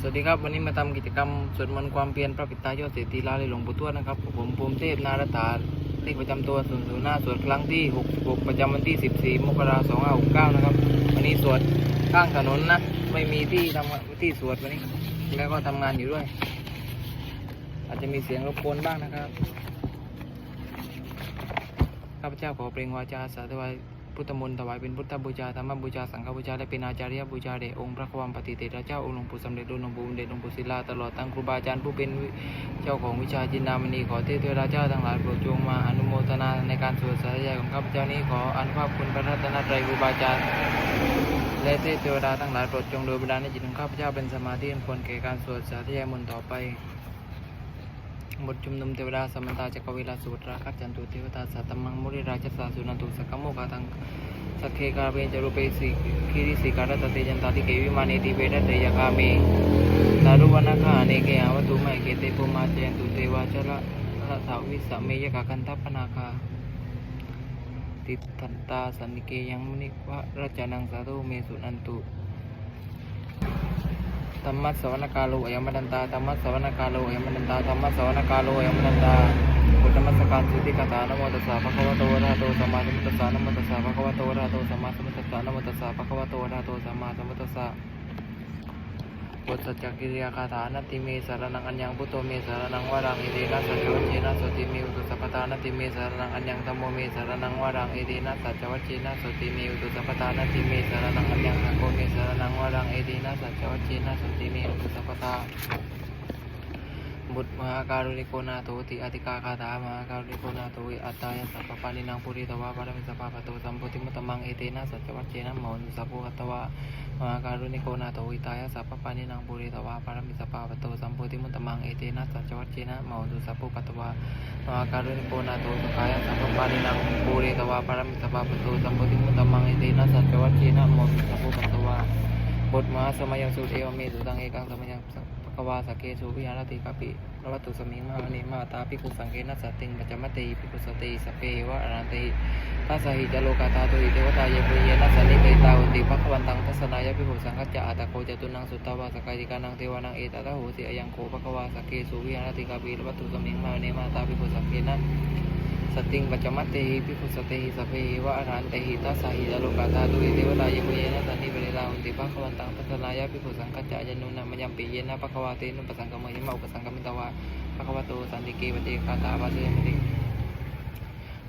สวัสดีครับ วันนี้มาทำกิจกรรมสวดมนต์ความเพียรพระปิตายอดเศรษฐีลาลยหลวงปู่ทวดนะครับ ผมภูมิเทพนารตาเลขประจำตัวศูนย์ศูนย์หน้าสวดครั้งที่ 66 ประจำวันที่ 14 มกราคม2569 นะครับ วันนี้สวดข้างถนนนะ ไม่มีที่ทำที่สวดวันนี้ แล้วก็ทำงานอยู่ด้วย อาจจะมีเสียงรบกวนบ้างนะครับ ข้าพเจ้าขอเปล่งวาจาสาธุว้ พุทธมนต์ถวายเป็นพุทธบูชาธรรมบูชาสังฆบูชาและเป็นอาจาริยบูชาแด่องค์พระความปฏิเทระเจ้าองค์หลวงปู่สำเร็จรุ่นหลวงปู่เดชหลวงปู่ศิลาตลอดทั้งครูบาอาจารย์ผู้เป็นเจ้าของวิชาจินดามณีขอเทพเทวราเจ้าทั้งหลายโปรดจงมาอนุโมทนาในการสวดสาธยายของข้าพเจ้านี้ขออันภาพคุณพระรัตนตรัยครูบาอาจารย์และเทพเทวดาทั้งหลายโปรดจงโดยบันดาลในจิตของข้าพเจ้าเป็นสมาธิอันควรแก่การสวดสาธยายมนต์ต่อไป บทชุมนุมเทวดาสมมตาจักรวิลาสุตราคัจจันตุเทวตาสัตตมังมุริราชสาสุนันตุสกกมโมกาทังสักเคกาเบญจรูปเปสีคีริสิการตเตจันตาติเกวิมานีติเวทเตยคาเมสารุวนาคาเนเกอวตุไมเกเตปุมาเจนตุเทวาชละละสาวิสะเมยกาคันทัปนาคาติทันตาสันนิเกยังมุนิวะรัจนังสาธุเมสุนันตุ ธรรมะสวนกาโลอายมนันตาธรรมะสวนกาโลอายมนันตาธรรมะสวนกาโลอายมนันตาพุทธมัสการสุติกาตานโมตัสสะภะคะวะโตอะระหะโตสัมมาสัมพุทธัสสะนโมตัสสะภะคะวะโตอะระหะโตสัมมาสัมพุทธัสสะนโมตัสสะภะคะวะโตอะระหะโตสัมมาสัมพุทธัสสะ บทสัจจกิริยาคาถานติเมสารนังอัญญังพุทโธเมสารนังวารังอิเดนะสัจวัจเจนะสติมีอุตุสัพพทานติเมสารนังอัญญังธัมโมเมสารนังวารังอิเดนะสัจวัจเจนะสติมีอุตุสัพพทานติเมสารนังอัญญังสังโฆเมสารนังวารังอิเดนะสัจวัจเจนะสติมีอุตุสัพพทา บุตรมหาการุณิโกนาโตติอธิกาคาถามหาการุณิโกนาโตวิอัตตายสัพพปานินางปุริตวะปารมิสภาปโตสัมพุติมุตมังเอเตนะสัจวัจเจนะโมนุสัพพุหัตวะมหาการุณิโกนาโตวิตายสัพพปานินางปุริตวะปารมิสภาปโตสัมพุติมุตมังเอเตนะสัจวัจเจนะโมนุสัพพุหัตวะมหาการุณิโกนาโตสุขายสัพพปานินางปุริตวะปารมิสภาปโตสัมพุติมุตมังเอเตนะสัจวัจเจนะโมนุสัพพุหัตวะบทมหาสมัยยังสุเทวเมสุตังเอกังสมัยยังสัพพะ วาสกเกสุวิหารติกาปิพระวัตุสมิงมหานิมาตาภิกุสังเกนัสติงปัจจมติภิกุสติสเปวะอรันติทัสสหิจโลกาตาตุอิเทวตาเยปุเยนัสนิเตตาหุติภควันตังทัสนายภิกุสังกัจจะอัตโกจตุนังสุตตวาสกายติกานังเทวานังเอตตะโหติอยังโคภควาสกเกสุวิหารติกาปิพระวัตุสมิงมหานิมาตาภิกุสังเกนัสสติงปัจจมัตเตหิภิกขุสเตหิสเพหิวะอรันเตหิทัสสหิจโลกาธาตุอิเทวตาเยมุเยนะสันนิเวลาหุติภควันตังทัสายะภิกขุสังกัจจายนุนะมยัมปิเยนะภควาเตนุปสังกมยมะอุปสังกมิตวะภควโตสันติเกวเตคาตาวาเสยมติ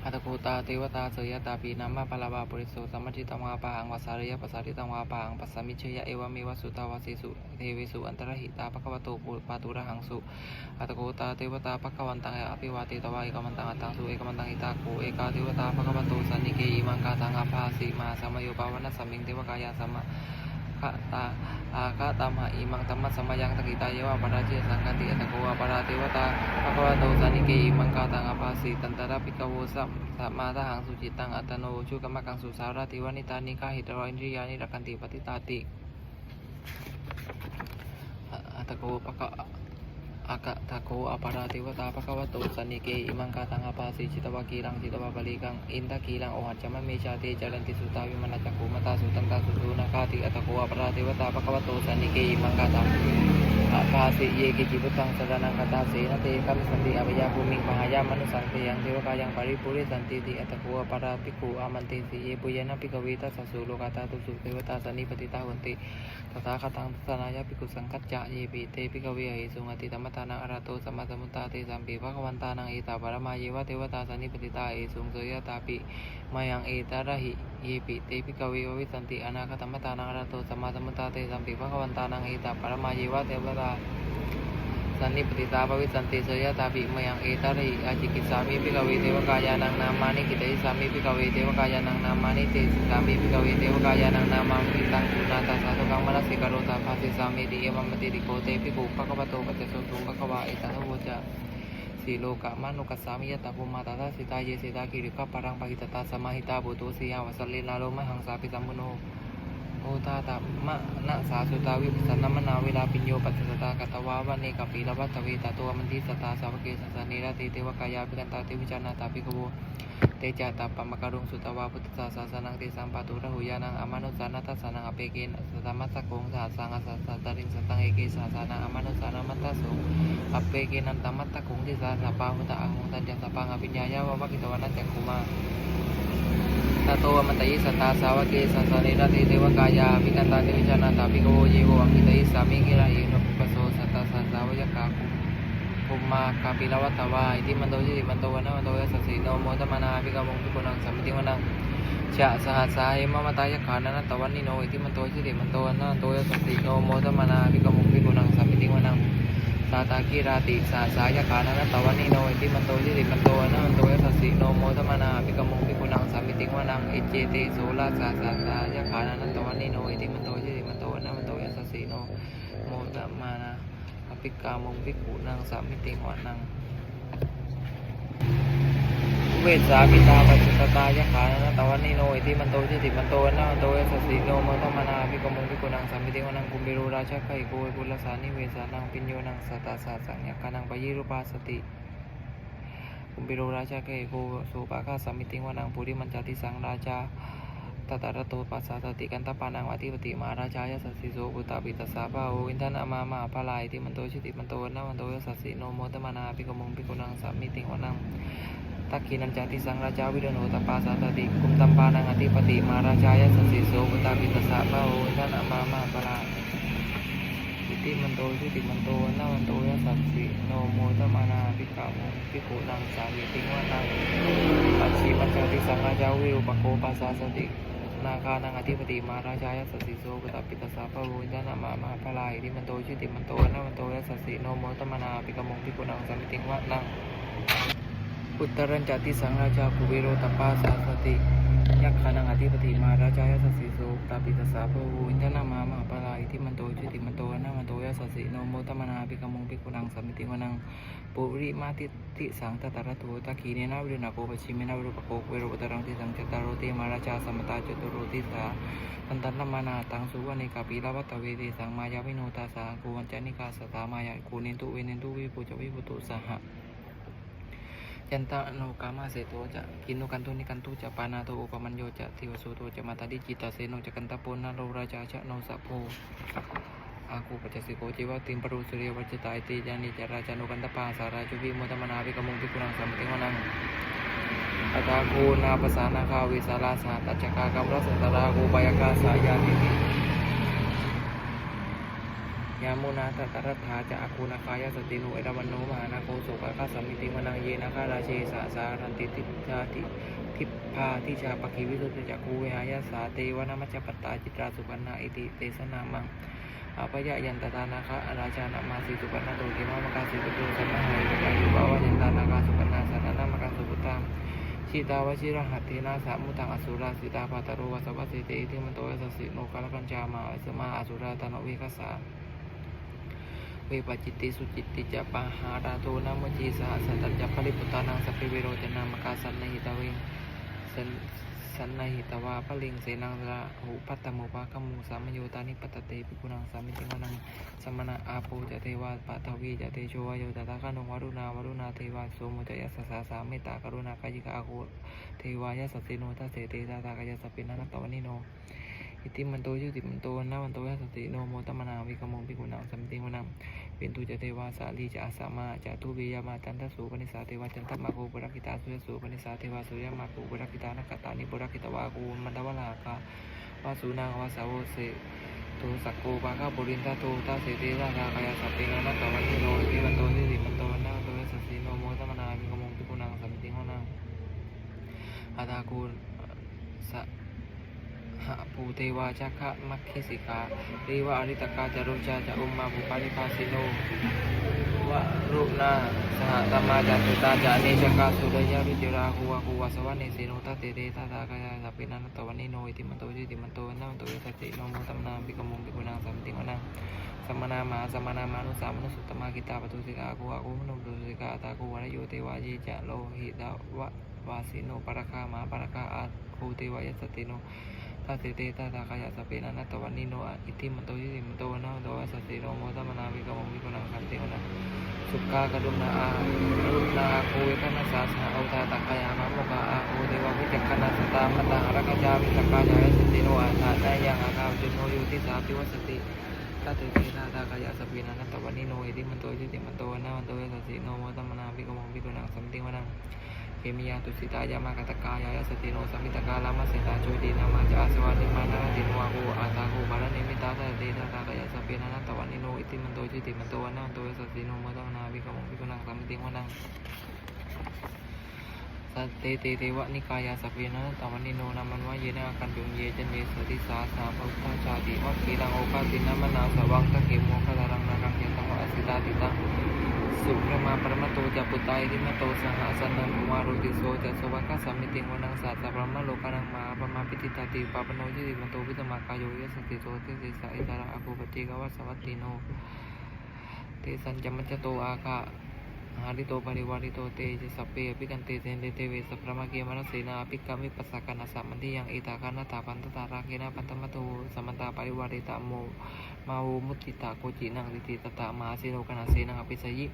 อัตโกตาเทวตาเสยตาปีนามาปลาบาปุริโสสัมมัจิตังวาปะหังวาสาริยปัสสาริตังวาปะหังปัสสมิชยะเอวเมวสุตาวาสิสุเทวิสุอันตรหิตาภควโตปุปาตุระหังสุอัตโกตาเทวตาภควันตังอภิวาเตตวาเอกมันตังอัตตังสุเอกมันตังอิตาโกเอกาเทวตาภควโตสันนิเกอิมังกาตังอาภาสีมาสมโยปาวนัสสมิงเทวกายาสมะ คะตาอาคาตามหาอิมังธรรมะสสมยังตกิตายวะปราเจสังกติอัตโกอปราเทวตาภควโตสานิเกอิมังกาตังอภาสีตันตระปิกโวสัมสัมมาทหังสุจิตังอัตโนชุกรรมกังสุสาราติวานิตานิกาหิตรอินทรียานิรักันติปฏิตาติอัตโกปะกะ อากะทะโกอปาราติวตาภควโตสันนิเกอิมังกาตังอปาสิจิตวากีรังจิตวาบาลีกังอินทกีรังโอหัจจมะเมชาเตจารันติสุตาวิมนาจักขุมตาสุตันตาสุสุนาคาติอัตโกอปาราติวตาภควโตสันนิเกอิมังกาตังอาปาสิเยกิจิพุตังสรนังคตาเสนเตคัมสันติอภิยาภูมิงปหายามนุสังเตยังเทวกายังปริปุริสันติติอัตโกอปาราภิกขุอามันติสิเยปุยนะภิกขเวทัสสะสุโลกาตาตุสุเทวตาสันิปติตาหุนติตถาคตังสนายะภิกขุสังคัจจะเยปิเตภิกขเวหิสุงติธรรมตานังอรหะโตสัมมาสัมพุทธาติสัมปิภะคะวันตานังเอตาปรมาเยวะเทวตาสันนิปติตาเอสุงโสยตาปิมายังเอตาระหิเยปิเตปิกขเวววิสันติอนาคตมตานังอรหะโตสัมมาสัมพุทธาติสัมปิภะคะวันตานังเอตาปรมาเยวะเทวตา สันนิปติตาภวิสันติเสยตาปิมยังเอตระหิอาจิกิสามิภิกขเวเทวกายานังนามานิกิตหิสามิภิกขเวเทวกายานังนามานิเตสิสามิภิกขเวเทวกายานังนามามิตังสุนาตาสาธุกังมนัสสิกโรตาภาสิสามิติเอวัมมติริโกเตภิกขุภะคะวะโตปัจจโสตุภะควะเอตนะโวจะสีโลกะมานุกัสสามิยตาภูมาตาตาสิตาเยสิตากิริกะปรังปะหิตตาสมาหิตาบุตุสียาวสัลลินาโลมหังสาปิสัมมุโน โอตาตามะนะสาสุตาวิปัสสนมนาเวลาปิญโยปัสสตากตวาวะเนกปีละวัตเวตาตัวมันทิสตาสาวเกสัสสเนรติเทวกายาภิกันตาเทวิจานาตาภิกขโวเตจาตาปมการุงสุตวาพุทธศาสสนังเตสัมปะตุระหุยานังอมานุสานัตสานังอเปเกนสัตตมัสสะโกงสาสังอสัสสะตริงสัตตังเอเกสาสานาอมนุสานามัตตสุอัปเปเกนันตมัตตะคุงทิสาสปาหุตะอังหุตันจัสปังอภิญญายาวะวะกิตวานัจจคุมา ตโตมันตยิสตตาสาวกเกสัสสะเนรติเทวกายาภิกันตานิวิจานาตาภิกโวเยวอังคิตยิสามิกิราเยนปุปปโสสัตตาสัสสาวกาคุภุมมาคาปิลวัตวาอิติมันโตจิมันโตวันนะมันโตยสสสิโนโมตมนาภิกาวงภิกุนังสัมมิติวนังชะสหัสาหิมมตายขานันตวันนิโนอิติมันโตจิติมันโตวันนะมันโตยสสสิโนโมตมนาภิกาวงภิกุนังสัมมิติวนัง ตาตากีราติสาสายขานันตวันนิโนอิติมันโตยิติมันโตนะมันโตยสัสสิโนโมทมนาภิกมงภิกุนังสามิติวนังอิเจเตโสลาสาสาสายขานันตวันนิโนอิติมันโตยิติมันโตนะมันโตยสัสสิโนโมทมนาภิกามงภิกุนังสามิติวนัง เวสาปิตาปัจจตายะขานันตวันนิโนอิติมันโตจิติมันโตนะมันโตยสัสสิโนโมทมนาภิกมงภิกุนังสามิติวนังกุมบิโรราชไคโกยกุลสานิเวสานังปิญโยนังสัตตาสาสังยกานังปยิรุปาสติคุมปิโรราชาเกโกสุปาคาสามิติวานังปุริมันจติสังราชาตตารโตปัสสาสติกันตปานังวัติปติมาราชายสัสสิโสปุตาปิตัสาภาโออินทนามามาปาลายติมันโตชิติมันโตนะมันโตยสัสสิโนโมตมานาภิกมงภิกุนังสามิติวานัง ตักขีนันจติสังราชาวิโดโนตปาสาสติกุมตัมปานังอธิปติมาราชายสัสสิโสปุตาปิตัสสาภาโออินทนามามาปาลายอิติมันโตชิติมันโตนะมันโตยสัสสิโนโมตมานาภิกขาวงภิกขุนังสามิติงวานังปัจฉิมัจจติสังราชาวิรูปโคปัสสาสตินาคานังอธิปติมาราชายสัสสิโสปตปิตสสาภะโวิญญาณมามาพลายอิติมันโตชิติมันโตนะมันโตยสัสสิโนโมตมานาภิกขมงภิกุนังสามิติงวานัง อุตรัญจติสังราชาภูเวโรตปาสาสติยักขานังอธิปติมาราชายสสสิโสปตปิตสสาภะโวิญญามามาพลายอิติมันโตชิติมันโตนะมันโตยสสสิโนโมตมนาภิกมงภิกุนังสมิติวนังปุริมาติติสังตตระโตตะขีเนนะวิรณโกปชิเมนะวิรุปโกเวโรตรังติสังจตารโรติมาราชาสมตาจตุโรติสาตันตันนมานาตังสุวรรณิกาปีลาวัตเวติสังมายาวิโนตาสากูวันจานิกาสตามายากูเนตุเวเนตุวิปุจวิปุตุสหะ ยันตะโนกามาเสโตจะกินโนกันตุนิกันตุจะปานาโตอุปมัญโยจะทิวสุโตจะมาตาดิจิตาเซโนจะกันตะปนนาโรราชาชะโนสัพโพอาคูปัจสิโกจิวติมปรุสุริยวัจตายติยานิจาราชานุกันตปาสาราจุวิมุตมนาภิกมุงพิกุรังสัมติวนังอาตาคูนาภาษานาคาวิสาราสาตัจกากรรมรสัตรากูปยกาสายานิติ ยามุนาตตะรัฐาจะอาคูนาคายสติโนเอราวันโนมานาโคสุขะข้าสมิติมนังเยนาคาราเชสาสารันติติชาติทิพาทิชาปคีวิสุติจักูเวหายาสาเตวนามัจจปตาจิตราสุปันนาอิติเตสนามังอาปยะยันตตานะคะาราชานามาสิสุปันนาตุกิมามกาสิสุตุสัมมาหิตายุบาวยันตานาคาสุปันนาสันนามกาสุปุตังชีตาวชิระหัตถินาสามุตังอสุราสิตาปัตตโรวสัพพสิเตอิทิมันโตสัสสิโนกาลปัญจามาอิสมาอสุราตานวิคัสสา เพปจิตติสุจิตติจะปะหาราโทนามจีสหสัตตจะปริปุตานังสัพเพเวโรจนามกาสันนหิตาวิสันสันนหิตาวาพลิงเสนังระหุปัตตมุปะขมุสามโยตานิปัตเตปิกุณังสามิจิงนังสมณะอาโปจะเทวาปัทวีจะเตโชวโยตตาขานุวารุณาวารุณาเทวาโสมุจยัสสาสามิตากรุณากายิกาโกเทวายัสสิโนทัสเสเตตาตากยัสปินานตตวนิโน อิติมันโตยุติมันโตนะมันโตยสติโนโมตมนาวิกมงพิกุณังสัมติวนังเป็นตุจเทวาสาลีจะอาสามาจะทุวิยามาจันทสุปนิสาเทวาจันทมาโกบุรักิตาสุยสุปนิสาเทวาสุยมาโกบุรักิตานักตานิบุรักิตวากูมันตวลาคาวาสุนาวาสาวเสตุสักโกปะกาบุรินตาโตตาเสเตตาตากายสัพเพนัตวันนิโนอิติมันโตยุติมันโตนะมันโตยสติโนโมตมนาวิกมงพิกุณังสัมติวนังอาตากู หะภูเทวาจักขะมัคคิสิกาเทวะอริตกาจารุจาจะอุมมาภูปาริภาสิโนวะรุนาสหตมาจัตุตาจาเนชกาสุรยาวิจราหูวหูวสวะเนสิโนตัตเตเตตาตากายาสัพพินันตวันนิโนอิติมันโตจิติมันโตนะมันโตยสัจจิโนโมตัมนาปิกมุงปิกุนังสัมติวนังสัมมนามาสัมมนามานุสามนุสุตตมากิตาปตุสิกากูอากูมนุปตุสิกาตากูวรโยเทวายีจะโลหิตาวะวาสิโนปะระคามาปะระคาอาคูเทวายสติโนาเตเตตาตากายะสเปนะนัตวันนิโนอะอิติมันโตยิติมันโตนะมันโตวะสติโนโมตมนาวิกมมิกนังคันติวนะสุขากรุณาอารุณาโควิคณสาสนาอุตาตักายามะโมกาอาโคเทวะวิจักขณสตามตาหรักจาวิจักกายะสติโนอาทานายังอาคาจุโนยุติสาติวสติตาเตเตตาตากายะสเปนิโนอิติมันโตจิติมันโตนะมันโตยสัสสิโนโมตมนาภิกขโมภิกนังสัมติวนัง เกมิยาตุสิตายามากตกายายสติโนสัมมิตกาลามาเสตาโจตินามาจาสวานิมานาตินวาโกอาตาโกบาลเนมิตาตาเตตาตากายสัพเพนานัตตวันนิโนอิติมันโตจิติมันโตนะมันโตสัสสิโนมตัมมนาภิกขโมภิกขุนังสัมมิติวนังสัตเตเตเทวะนิกายาสพเพนะตวันนิโนนามันวะเยนะอากันยุงเยจันเยสติสาสาภุตตาชาติวัคคีรังโอกาสินะมนาสวังตะเขมโมคารังนารังเยตังวะอสิตาติตัง สุพระมาปรมโตจะปุตตายริมโตสหาสันนังกุมารุติโสจะสวัคคสัมมิติงวนังสัตตปรหมโลกานังมาปมาปิติตาติปาปโนจิติมันโตวิตมากายโยยสติโตเตสิสาอิตาระอภูปติกวัสวัตติโนเตสันจมัจโตอาคา หาริโตปริวาริโตเตจิสัพเพภิกันเตเตนเตเวสัพระมาเกมานะเสนาอภิกามิปัสสกันนะสัมมันติยังเอตาคานาตาปันตตาราเคนะปันตมัตูสัมมันตาปริวาริตาโมมาโวมุติตาโกจินังติติตตะมาสิโรกนะเสนาอภิสยิ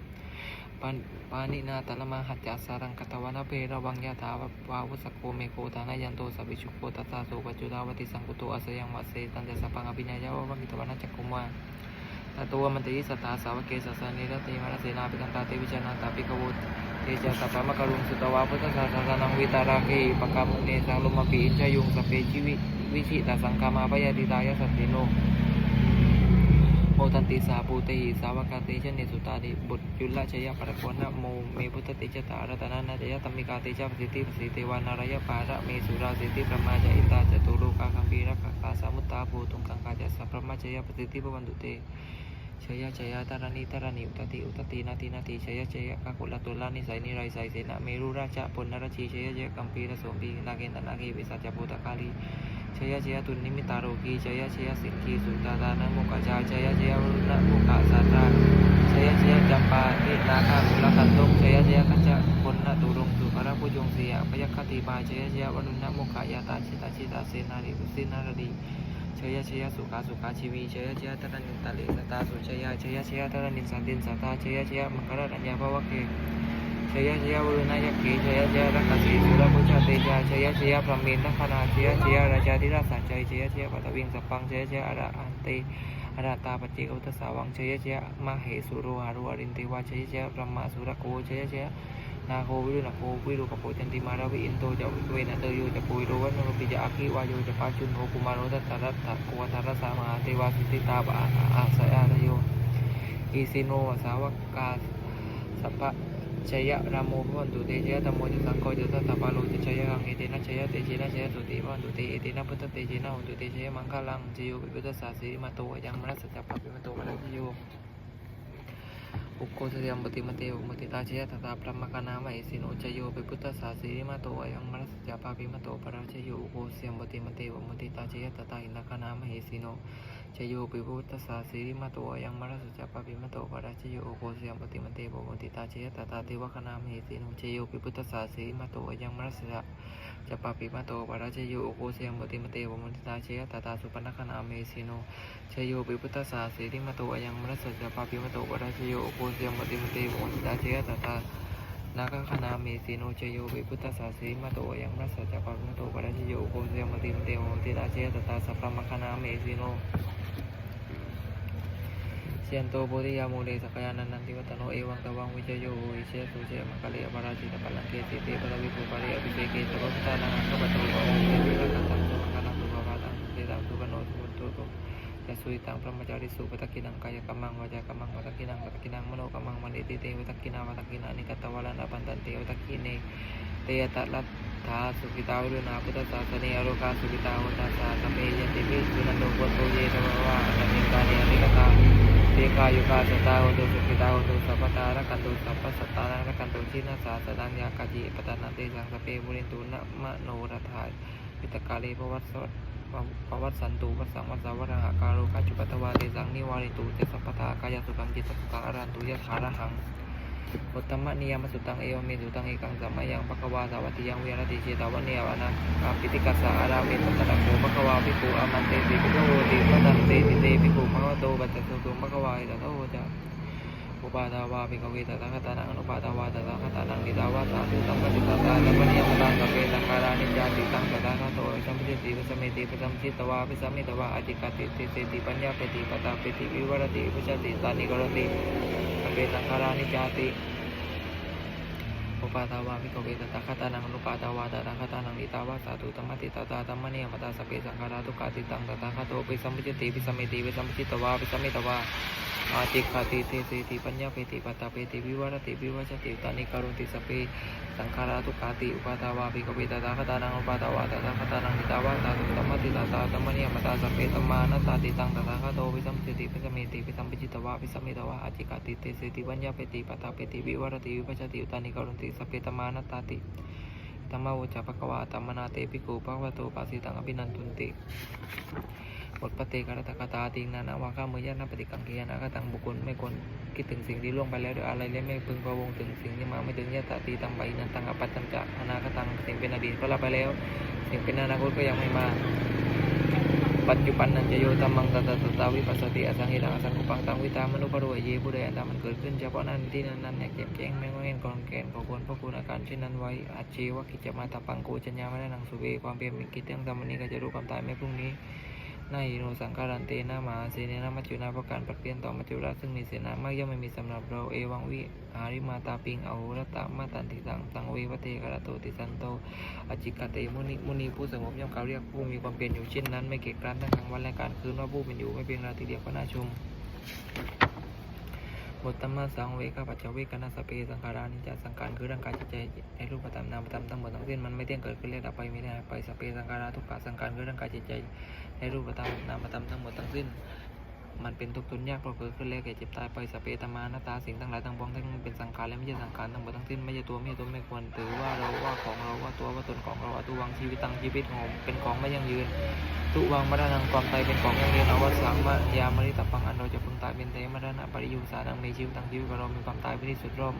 ปานินาตละมาหัจจสารังกตวนาเพระวังยะถาวาวุสโกเมโกทานายันโตสัพพิชุโกตัสสะโสปจุตาวติสังกุโตอาศยังวัเสตันจะสัพพังอภิญญาวะมิตวนาจักกุมา ตัวมันตีสตาสาวเกสสนิรติมนสินาปิกันตาติวิจนาตาปิกวุตเตจัตตามะกรุงสุตวาพุทธศาสนังวิตาราเกปกามุเนสังลุมาปีอิจยุงสเปชีวิวิชิตาสังกามาปยติตายสัตติโนโมตันติสาภูติสาวกาติชนเสุตาดิบุตรยุลชยะปรกวนะโมเมพุทธติจตารตนานาจยตัมมิกาติจปสิติปสิติวานารยปาระเมสุราสิติประมาจอิตาจตุโลกาคัมภีรักกาสามุตตาภูตุงกังกาจัสสะประมาจยปสิติปวันตุเต ชยะชยะตารณีตารณีอุตติอุตตินาตินาติชยะชยะกักุลตุลานิสัยนิไรสัยเสนาเมรุราชปุณณรชีชยะชยกัมพีรสมปีนาเกนตนาเกวิสัจจภูตกาลี ชยชยตุนิมิตาโรกีชยชยสิกขีสุตาตานะโมกจาชยชยวรุณะโมกสาตาชยชยจัมปานินาคาคุลคันตุชยชยกัจจปุณณตุรงสุภระพุจงเสียพยคติบาชยชยวรุณมุขายาตาชิตาชิตาเสนาริสินารดีชยชยสุขาสุขาชีวีชยชยตระนิตาเลสตาสุชยชยชยตระนิสันตินสตาชยชยมังคารรัญญาภวะเก ชยชยวรุณายเกชยชยรักสีสุรพุชเตจาชยชยพรหมินทคนาชยชยราชาธิราชสัจใจชยชยปัตวิงสปังชยชยอรหันเตอรตาปจิอุตสาวังชยชยมเหสุโรหารุอรินเทวาชยชยพรหมสุรโกชยชยนาโควิรุณโควิรุกโปจันติมาราวิอินโตจะเวนะเตโยจะปุยโรวันโนปิจะอาคิวายโยจะปาชุนโหกุมารโตัตตะรัตถะโกวทาสามาเทวาสิติตาบาอาสยานโยอีสิโนสาวกาสัพพะ ชยะรามโมพวันตุเตชยะธรรมโมจะสังโฆจะสัตตปาโลจะชยะรังเอเตนะชยะเตเชนะชยะตุติวันตุเตเอเตนะพุทธเตเชนะหุตุเตชยะมังคลังจิโยปิพุทธสาสีมาโตยังมรัสสัจปะปิมาโตมรัสโยอุโกสยามปติมเตวมุติตาเชยตตาพระมกนามเอสิโนจโยปิพุทธสาสีมาโตยังมรสจาปาปิมโตปราชโยอุโกสยามปติมเตวมุติตาเชยตตาอินทกนามเอสิโน จโยปิพุทธสาสีริมาโตยังมรสจาปปิมโตปราชโยโกสยามปติมเตวมุติตาเชยตตาเทวคนามเอสิโนจโยปิพุทธสาสีริมาโตยังมรสจาจะปปิมาโตปราชโยโอโกเสียมติมเตวมุติตาเชยตตาสุปนคนาเมสิโนชโยปิพุทธสาสีริมาโตยังมรสจะปปิมาโตปราชโยโอโกเสียมติมเตวมุติตาเชยตตานาคคนาเมสิโนชโยปิพุทธสาสีมาโตยังมรสจะปาปิมาโตปราชโยโอโกเสียมติมเตวมุติตาเชตตาสัพพมคนาเมสิโน เชียนโตโพธิยาโมเดสกยานันนันติวัตโนเอวังตวังวิจโยาสุยตังพระมจาริสุปตะกินังกายกมังวาจากมังวัตกินังวัตกินังมโนกมังมณิติเตวัตกินาวัตกินานิกตตวาลานาปันตันเตวัตกินเนเตยตัลัตถาสุขิตาวิรุณาพุทธศาสเนอโรกาสุขิตาวัตสาสเมยันติวิสุนันโดโกโตเยตวะวะอนิกาเนอริกตาเทกายุกาสตาโอตุสุขิตาโอตุสัพพตาระกันตุสัพพสตาระกันตุชินาสาสดังยากาจิปตานาเตสังสเปมุรินตุนะมโนรัฐายปิตกาเลปวัตสว ปวัตสันตุวัสสังวัสสาวรังอาการุกาจุปตวาเตสังนิวาริตุเตสัพพทากายสุขังจิตสุขังอรันตุยะถาระหังอุตตมะนิยมสุตังเอวเมสุตังเอกังสัมมายังปะคะวาสวัติยังเวรติเชตาวะเนียวานะกาปิติกัสสะอารามิตัตตะโกปะคะวาภิกขุอามันเตติภิกขุโหติปะตันเตติเตภิกขุภะวะโตปัจจสุตุปะคะวาอิตโตจะอุปาทาวาภิกขเวตตาคตานังอุปาทาวาตตาคตานังนิตาวาสาธุสัมปติตาตาสัมปนิยมตังสพเพสังขารานิจจาติตังตตา สัมปติติวิสัมมิติปสัมจิตวาปสัมมิตวาอธิกติติเตติปัญญาเปติปตาเปติวิวรติวิชติสานิกรติอเปสังขารานิจาติ อุปาทาวาภิกขเวตตาคตานังนุปาทาวาตาคตานังนิตาวาสาธุธรรมติตาตาธรรมเนียมตาสเพสังขาราทุกาติตังตตาคโตปิสัมปจิติปิสัมเมติปิสัมปจิตวาปิสัมมิตวาอาติคาติเทเสติปัญญาเปติปัตตาเปติวิวารติวิวัชติตานิการุติสเพสังขาราทุกาติอุปาทาวาภิกขเวตตาคตานังอนุปาทาวาตาคตานังนิตาวาสาธุธรรมติตาตาธรรมเนียมตาสเพธรรมานัตตาติตังตตาคโตปิสัมปจิติปิสัมเมติปิสัมปจิตวาปิสัมมิตวาอาติคาติเทเสติปัญญาเปติปัตตาเปติวิวารติวิวัชติตานิการุติสพเพธรรมานตตาติธรรมโวจาภควาตัมมนาเตปิโกภควโตปาสิตังอภินันทุนติบทปฏิกรตกตาติงนานาวาข้ามยะนาปฏิกังเกียนาคตังบุคคลไม่ควรคิดถึงสิ่งที่ล่วงไปแล้วหรืออะไรและไม่พึงพะวงถึงสิ่งที่มาไม่ถึงยะตติตังใบนันตังอปัตตังจะอนาคตังสิ่งเป็นอดีตก็ละไปแล้ว สิ่งเป็นอนาคตก็ยังไม่มา ปัจจุบันนันจะโยตัมมังตตตตาวิปัสสติอสังหิรังอสังกุปังตังวิตามนุปรวยเยผู้ใดอันตามันเกิดขึ้นเฉพาะนั้นที่นั้นนั้นเนี่ยแมแจ้งไม่ว่าเงินก่อนแก่นขอควรพระคุณอาการเช่นนั้นไว้อาชีวะกิจมาตปังโกจัญญาไม่ได้นังสุเวความเพียรมีกิจเรื่องธรรมนี้ก็จะรู้ความตายไม่พรุ่งนี้ นาอิโนสังการันเตนามาเสเนนามัจจุนาประการปัดเปลี่ยนต่อมัจจุราชซึ่งมีเสนามากย่อมไม่มีสำหรับเราเอวังวิอาริมาตาปิงเอารตามาตันติสังสังเววเทกระโตติสันโตอจิกาเตมุนิมุนีผู้สงบย่อมกล่าวเรียกผู้มีความเปลี่ยนอยู่เช่นนั้น ไม่เกียจคร้านทั้งกลางวันและกลางคืนว่าผู้เป็นอยู่ไม่เพียงราตรีเดียวก็น่าชม ทธรรมะสังเวกปัจจเวกนาสเปสังขารานิจจสังขารคือร่างกายจิตใจในรูปธรรมนามธรรมทั้งหมดทั้งสิ้นมันไม่เที่ยงเกิดขึ้นและดับไปไม่ได้ไปสเปสังขาราทุกขสังขารคือร่างกายจิตใจในรูปธรรมนามธรรมทั้งหมดทั้งสิ้น มันเป็นทุกข์ทนยากเพราะเกิดขึ้นแล้วแก่เจ็บตายไปสเปตมานาตาสิ่งทั้งหลายทั้งปวงทั้งเป็นสังขารและไม่ใช่สังขารทั้งหมดทั้งสิ้นไม่ใช่ตัวไม่ใช่ตนไม่ควรถือว่าเราว่าของเราว่า ตนของเราตัววังชีวิตตังชีวิตของเป็นของไม่ยั่งยืน ตุวังมรณะความตายเป็นของยั่งยืนอวสังมายามริตปังอันเราจะพึงตายเป็นเทมรณะปริยุสานังมีชีวิตตังชีวิตของเรามีความตายเป็นที่สุดร่ม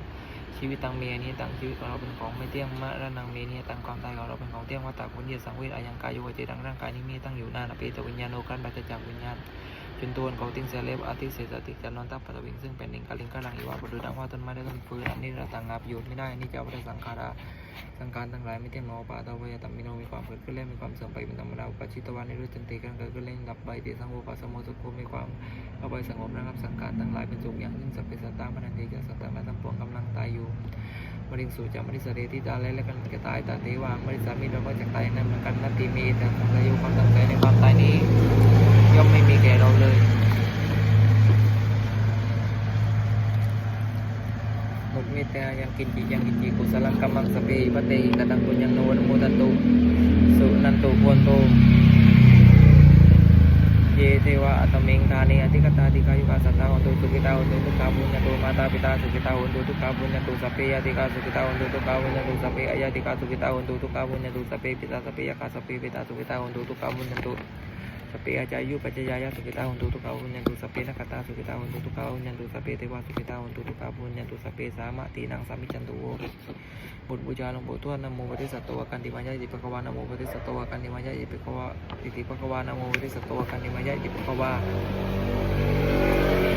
ชีวิตตังเมียนี้ตังชีวิตของเราเป็นของไม่เที่ยงมรณะเมียนี้ตังความตายของเราเป็นของเที่ยงวัตตะคุณเยสังเวชอายังกายโยเจดังร่างกายนี้มีตั้งอยู่นานอภิตวิญญาณโนกันปัจจจากวิญญาณจนตัวเขาติ้งเซเลบอาทิเศษติจะนอนตับปัตวิงซึ่งเป็นหนึ่งกาลิงกาลังอีวาบดุดังว่าต้นไม้ได้ต้นฟืนอันนี้เราต่างงับหยุดไม่ได้อันนี้จะวัฏสังขารา สังขารทั้งหลายไม่เที่ยงหนอปาตาเวตัมมิโนมีความเกิดขึ้นและมีความเสื่อมไปเป็นธรรมดาอุปชิตวันในรู้จันติกันเกิดขึ้นเล่นดับไปติสังโวปัสสโมสุโคมีความเอาไปสงบระงับสังขารทั้งหลายเป็นสุขอย่างยิ่งสัพเพสัตตามันเทจะสัตตามาทั้งปวงกำลังตายอยู่มริงสูจะมริสเรที่ตาและและกันจะตายตาเทวามริสามีเราก็จะตายนั้นเหมือนกันนัตติมีแต่สังขยู่ความตั้งใจในความตายนี้ ย่อมไม่มีแก่เราเลย มุตมิตายังกินจิยังกินจิกุสลังกัมมังสเปปเตกตังปุญญังโนนโมตันตุสุนันตุพวนโตเยเทวะอัตเมงทานิอธิกตาติกายุ เพยติกาสุกิตาหุนตุทุกขาบุญญตุสัพเพอายติกาสุกิตาหุนตุทุกขาบุญญตุสัพเปิตาสัพเพยาสัพเพปิตาสุกิตาหุนตุ๊กขาบุญญตุสเปอาจายุปัจจยายะสุกิตาหุนตุตุกขาหุนยันตุสเปนักตาสุกิตาหุนตุตุกขาหุนยันตุสเปเทวาสุกิตาหุนตุตุกขาหุนยันตุสเปสามะตีนังสามิจันตุโวบุตรบูชาหลวงปู่ทวดนโมปฏิสัตวกันติมายะอิติปะกวานโมปฏิสัตวกันติมายะอิติปะกวาจิติปะกวานโมปฏิสัตตวกันติมายะอิตปะคะวาบุตปฏิทานาคาตายาเทวตาสันติวิยานามาเสมีตุตุเปการิโพติการิตาอินธิมัญญาจิตาโสติงกวา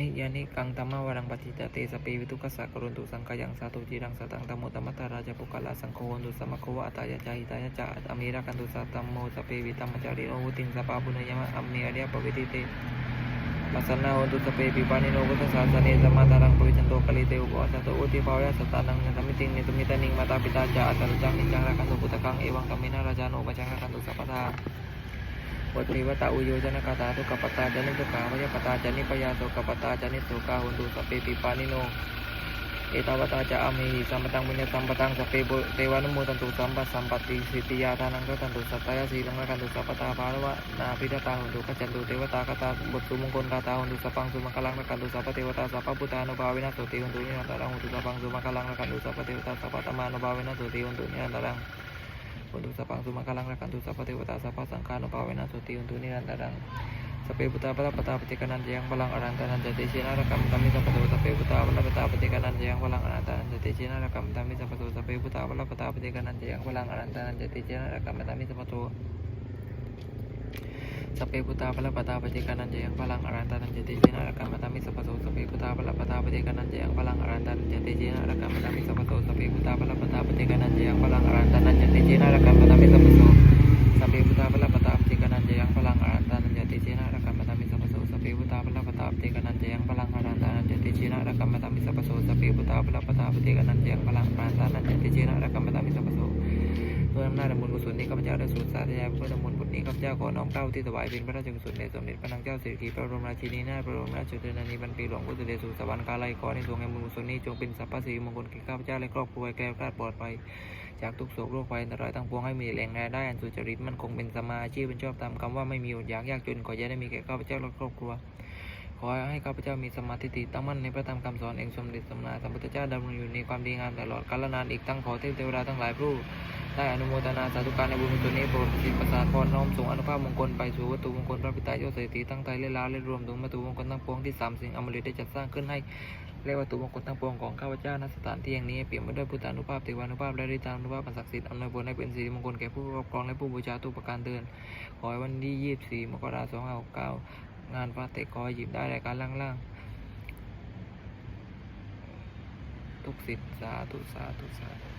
นิยานิกังตัมมวรังปฏิจจเตสเปวิทุกขสักกรุณตุสังกายังสาตุจิรังสตังตมโมตมัตตาราชปุกลาสังโฆวันตุสมะโควะตายะจาหิตายะจาอเมระกันตุสัตตมโมสเปวิตัมจาริโนวุติงสปาบุญยมะอัมเมอริยปวิติเตปัสสนาวันตุสเปปิปานิโนวุตสาสเนสมาตารังปวิจันโตกะลิเตอุปวัสสโตอุติภาวะสัตตานังนตมิติงเนตุมิตานิงมาตาปิตาจาอัตตะจังนิจังรักันตุปุตตะกังเอวังกัมมินาราจาโนปจังรักันตุสัพพทา วัตรีวตาอุโยจนะกาตาทุกขปตาจานิทุกขาวยปตาจานิปยาโสกปตาจานิโสกาหุนตุสพเปปิปานิโน เอตาวตาจะอามีสัมปตังบุญญสัมปตังสพเปบุเทวานุโมตันตุสัมปัสสัมปติสิทธิยาทานังก็ตันตุสัตตายสีลังกันตุสัพพตาภารวะนาพิทตาหุนตุขจันตุเทวตาคตาบทสุมงคลคาตาหุนตุสัพพังสุมังคลังกันตุสัพเทวตาสัพพุทธานุภาเวนะโสติหุนตุนิรันตรังหุนตุสัพพังสุมังคลังกันตุสัพเทวตาสัพพตมานุภาเวนะโสติหุนตุนิรันตรัง Pundusa pangsu makalang rakan tu sapa tewata sapa sangkanu pawena suti untuni rantadang Sape buta pala peta petikan yang palang arantanan jati sina rakam kami sapa tu sape buta pala peta petikan yang palang arantanan jati sina rakam kami sapa tu sape buta pala peta petikan yang palang arantanan jati sina rakam kami sapa tu. Sape puta pala pata pati kanan jayang palang Cina rekam kami rakam matami sapato sape puta pala pata pati kanan jayang palang arantanan jati jina rakam matami sapato sape puta pala pata pati kanan jayang palang arantanan jati jina rakam ที่ถวายเป็นพระราชกุศลแด่สมเด็จพระนางเจ้าสิริกิติ์พระบรมราชินีนาถพระบรมราชชนนีบรรพีหลวงพุทธเดชสุสวรรคาลัยขอในทรงแห่งบุญกุศลนี้จงเป็นสัพพสิริมงคลแก่ข้าพเจ้าและครอบครัวแก้วคลาดปลอดภัยจากทุกโศกโรคภัยอันตรายทั้งปวงให้มีแหล่งรายได้อันสุจริตมันคงเป็นสมาชีพเป็นชอบตามคำว่าไม่มีอดอยากยากจนขอจะได้มีแก่ข้าพเจ้าและครอบครัว อให้ข้าพเจ้ามีสมาธิตั้งมั่นในพระธรรมคำสอนเองสมเด็จสมมาสัมพุทธเจ้าดำรงอยู่ในความดีงามตลอดกาลนานอีกทั้งขอเทพเทวดาทั้งหลายผู้ได้อนุโมทนาสาธุการในบุญกุศลนี้โปรดประสิทธิ์ประสาทพรน้อมส่งอนุภาพมงคลไปสู่วัตถุมงคลพระปิตายอดเศรษฐีทั้งไทยและลาวและรวมถึงวัตถุมงคลทั้งปวงที่สามสิ่งอมฤตได้จัดสร้างขึ้นให้และวัตถุมงคลทั้งปวงของข้าพเจ้าณสถานที่แห่งนี้เปี่ยมไปด้วยพุทธานุภาพเทวานุภาพและฤทธานุภาพอันศักดิ์สิทธิ์อำนวยผลให้เป็นสิริมงคลแก่ผู้ครอบครองและผู้บูชาทุกประการเดินขอให้วันที่ 24 มกราคม 2569 งานว่าเตะขอให้หยิบได้รายการล่างๆ ทุกสิทธิ์สาธุสาธุสาธุ